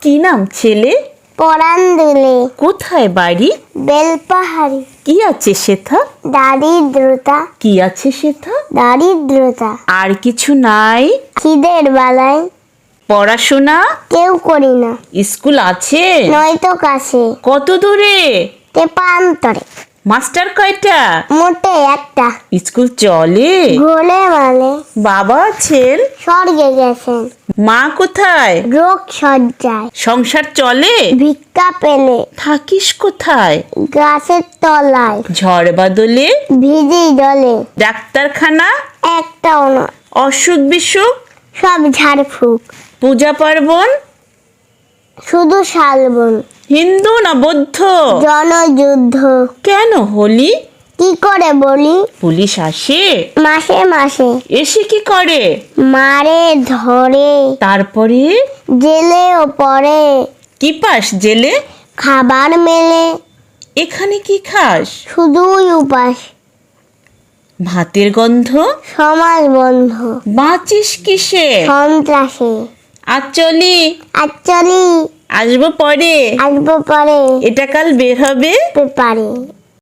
কি নাম ছেলে? পরাণ দিলে কোথায় বাড়ি? বেলপাহাড়ি। কি আছে সেথা? দারিদ্রতা। কি আছে সেথা? দারিদ্রতা। আর কিছু নাই? খিদের বেলায় পড়াশোনা? কেউ করি না। স্কুল আছে? নয়তো কাছে। কত দূরে? তেপান্তরে। মাস্টার কয়টা? মোটে একটা। স্কুল চলে? গোলে মালে বাবা আছেন স্বর্গে গেছেন মা কোথায়? রোগ সজ্জায়। সংসার চলে? ভিক্ষা পেলে। থাকিস কোথায়? গাছের তলায়। ঝড় বাদলে? ভিজি জলে। ডাক্তারখানা? একটাও না। অসুখ বিসুখ সব ঝাড়ফুঁক। পূজা পার্বণ? শুধু শালবন। হিন্দু না বৌদ্ধ? জনযুদ্ধ। কেন হলি? কি করে বলি? পুলিশ আসে? মাসে মাসে। এসে কি করে? মারে ধরে। তারপরে? জেলেও পড়ে কি পাস জেলে? খাবার মেলে। এখানে কি খাস? শুধুই উপাস। ভাতের গন্ধ? সমাজ বন্ধ। বাঁচিস কিসে? সন্ত্রাসে। আর চলি অ্যাকচুয়ালি আসব পরে। আসব পরে। এটা কাল বের হবে? পেপারে।